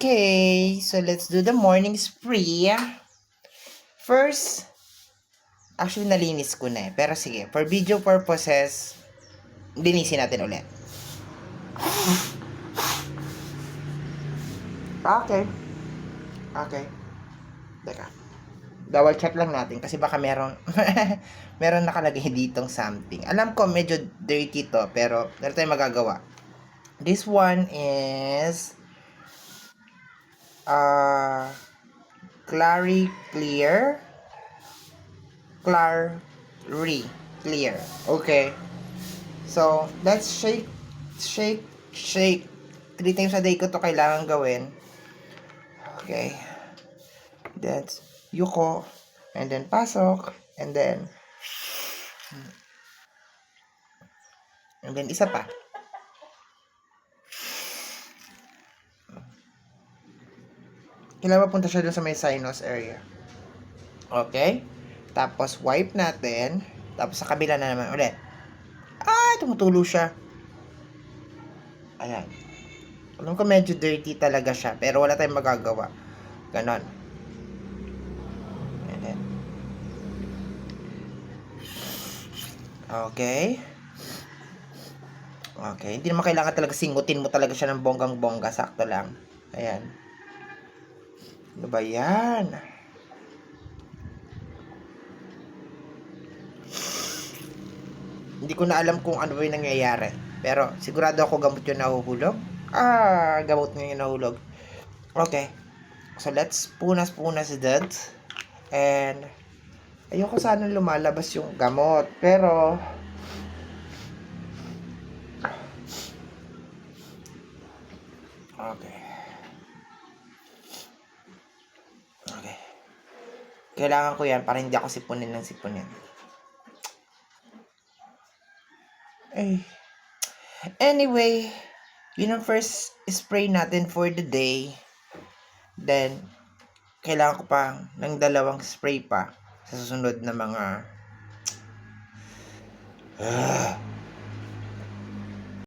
Okay, so let's do the morning spree. First, actually nalinis ko na eh. Pero sige, for video purposes, linisin natin ulit. Okay. Okay. Teka. Double check lang natin kasi baka meron meron nakalagay ditong something. Alam ko medyo dirty to pero meron tayong magagawa. This one is uh Clary Clear Clary Clear. Okay. So, let's shake shake shake. Three times a day ko to kailangan gawin. Okay. That's yuko. And then pasok. And then and then isa pa. Kailangan mapunta siya dun sa may sinus area. Okay? Tapos wipe natin. Tapos sa kabila na naman ulit. Ah, tumutulo siya. Ayan. Alam ko medyo dirty talaga siya, pero wala tayong magagawa. Ganon. And okay. Okay, hindi naman kailangan talaga singutin mo talaga siya ng bonggang-bongga. Sakto lang. Ayan. Ano ba yan? Hindi ko na alam kung ano ba yung nangyayari. Pero sigurado ako gamot yung nahuhulog. Ah, gamot nga yung nahulog. Okay. So let's punas-punas that. And ayoko sana lumalabas yung gamot. Pero Okay. Kailangan ko yan para hindi ako sipunin ng sipunin. Ay. Anyway, yun ang first spray natin for the day. Then, kailangan ko pa ng dalawang spray pa sa susunod na mga... Ah.